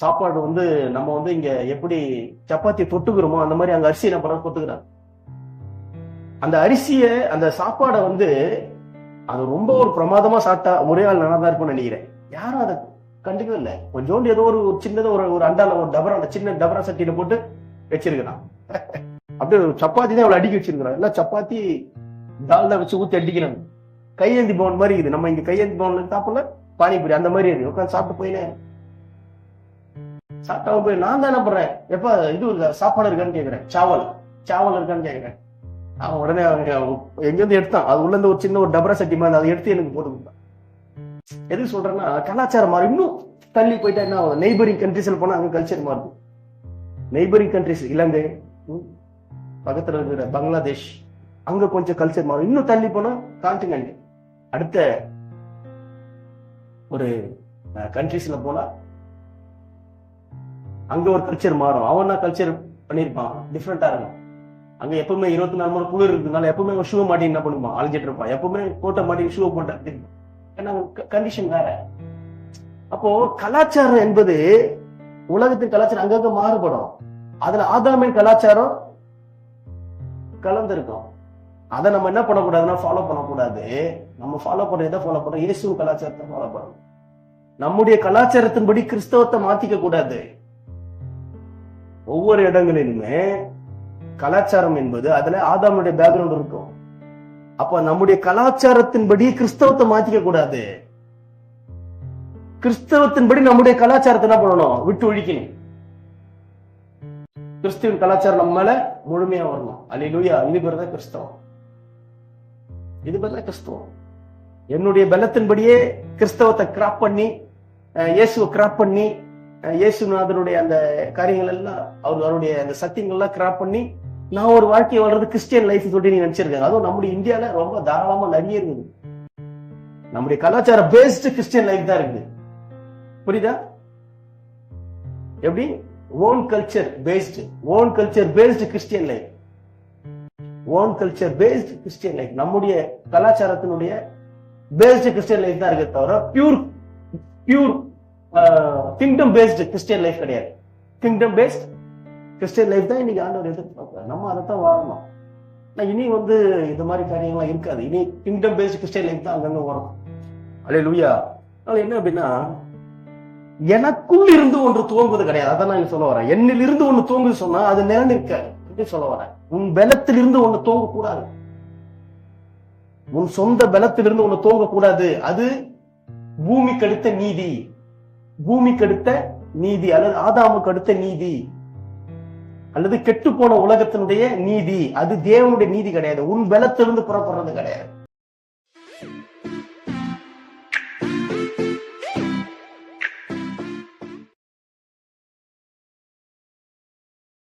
சாப்பாடு வந்து நம்ம வந்து இங்க எப்படி சப்பாத்தி தொட்டுக்கிறோமோ அந்த மாதிரி அங்க அரிசி என்ன பண்ண தொட்டுக்கிறாங்க அந்த அரிசிய அந்த சாப்பாடை வந்து அது ரொம்ப ஒரு பிரமாதமா சாப்பிட்டா ஒரே ஆள் நல்லா தான் இருக்கும்னு நினைக்கிறேன். யாரும் அதை கண்டுக்கவே இல்லை. கொஞ்சோண்டு ஏதோ ஒரு சின்னதா ஒரு ஒரு அண்டால ஒரு டபரா அந்த சின்ன டபரா சட்டியில போட்டு வச்சிருக்கிறான். அப்படியே ஒரு சப்பாத்தி தான் இவ்வளவு அடிக்க வச்சிருக்கிறான். எல்லாம் சப்பாத்தி தால் தான் வச்சு ஊத்தி அடிக்கிறாங்க. கையேந்தி பவன் மாதிரி இருக்குது. நம்ம இங்க கையேந்தி பவன்ல சாப்பிடல? பானிபூரி அந்த மாதிரி இருக்கு உட்காந்து சாப்பிட்டு போயினேன் சாப்பிட்டா போய் நான் தான் என்ன பண்றேன்? எப்ப இது இருக்கா சாப்பாடு இருக்கான்னு கேக்குறேன். சாவல். சாவல் இருக்கான்னு கேக்குறேன். அவன் உடனே அவங்க எங்க இருந்து எடுத்தான். அது உள்ள இருந்து ஒரு சின்ன ஒரு டபரா சட்டி மாதிரி அதை எடுத்து எனக்கு போட்டு கொடுத்தான். எதுக்கு சொல்றேன்னா கலாச்சாரம் மாறும் இன்னும் தள்ளி போயிட்டா என்ன நெய்பரிங் கண்ட்ரீஸ்ல போனா அங்க கல்ச்சர் மாறுது. நெய்பரிங் கண்ட்ரிஸ் இலங்கை பக்கத்துல இருக்கிற பங்களாதேஷ் அங்க கொஞ்சம் கல்ச்சர் மாறும். இன்னும் தள்ளி போனா கான்டினென்ட் அடுத்த ஒரு கண்ட்ரிஸ்ல போனா அங்க ஒரு கல்ச்சர் மாறும். அவன் கல்ச்சர் பண்ணிருப்பான்? டிஃப்ரெண்டா இருக்கும். அங்க எப்பவுமே இருபத்தி நாலு மணி குளிர் இருக்கிறதுனால எப்பவுமே ஷூ மாட்டி என்ன பண்ணுவான்? அழிஞ்சிட்டு இருப்பான். எப்பவுமே கோட்டை மாட்டி ஷூ போட்டு ஏன்னா கண்டிஷன் வேற. அப்போ கலாச்சாரம் என்பது உலகத்தின் கலாச்சாரம் அங்கங்க மாறுபடும். அதுல ஆதாமின் கலாச்சாரம் கலந்திருக்கும். அதை நம்ம என்ன பண்ணக்கூடாதுன்னா ஃபாலோ பண்ணக்கூடாது. நம்ம ஃபாலோ பண்ற எதை ஃபாலோ பண்றோம் இயேசு கலாச்சாரத்தை ஃபாலோ பண்ணணும். நம்முடைய கலாச்சாரத்தின்படி கிறிஸ்தவத்தை மாத்திக்க கூடாது ஒவ்வொரு இடங்களிலுமே கலாச்சாரம் என்பது அதுல ஆதாமுடைய பேக்ரவுண்ட் இருக்கும். அப்ப நம்முடைய கலாச்சாரத்தின்படி கிறிஸ்தவத்தை மாத்திக்க கூடாது. கிறிஸ்தவத்தின்படி நம்முடைய கலாச்சாரத்தை என்ன பண்ணணும்? விட்டு ஒழிக்கணும். கிறிஸ்துவின் கலாச்சாரம் நம்ம மேல முழுமையா வரணும். அல்லேலூயா. இது பேர் தான் கிறிஸ்தவம். இது பேர் தான் கிறிஸ்தவம். என்னுடைய பலத்தின்படியே கிறிஸ்தவத்தை கிராப் பண்ணி அஹ், இயேசுவை கிராப் பண்ணி இயேசுநாதனுடைய அந்த காரியங்கள் எல்லாம் அவர் அவருடைய அந்த சத்தியங்கள் எல்லாம் கிராப் பண்ணி நான் ஒரு வாழ்க்கையை வளர்றது கிறிஸ்டியன் லைஃப் சொல்லி நீங்க நினைச்சிருக்காங்க அதுவும் நம்முடைய இந்தியால ரொம்ப தாராளமா நிறைய இருக்குது. நம்முடைய கலாச்சார பேஸ்டு கிறிஸ்டியன் லைஃப் தான் இருக்குது. புரியுதா? எப்படி? Own culture based own culture based Christian life own culture based Christian life நம்முடைய கலாச்சாரத்தினுடைய பேஸ்டு கிறிஸ்டியன் லைஃப் தான் இருக்கே தவிர pure pure kingdom based Christian life கிடையாது. கிங்டம் பேஸ்ட் கிறிஸ்டியன் லைஃப் தான் இன்னைக்கு ஆண்டவர் எதிர்பார்க்கிறார். நம்ம அதை தான் வாழணும் ஆனா இனி வந்து இந்த மாதிரி காரியங்கள்லாம் இருக்காது. இனி கிங்டம் பேஸ்ட் கிறிஸ்டியன் லைஃப் தான் அங்கங்க வரும். அலே லூயா அதனால என்ன அப்படின்னா எனக்குள் இருந்து ஒன்று துவங்குவது கிடையாது. அதான் நான் சொல்ல வரேன். என்னில் இருந்து ஒன்று துவங்குது சொன்னா அது நிலநிற்க அப்படி சொல்ல வரேன். உன் பலத்திலிருந்து ஒன்று துவங்க கூடாது உன் சொந்த பலத்திலிருந்து ஒன்று துவங்க கூடாது அது பூமிக்கு அடுத்த நீதி. பூமிக்கு அடுத்த நீதி அல்லது ஆதாமுக்கு அடுத்த நீதி அல்லது கெட்டு போன உலகத்தினுடைய நீதி அது தேவனுடைய நீதி கிடையாது. உன் பலத்திலிருந்து புறப்படுறது கிடையாது.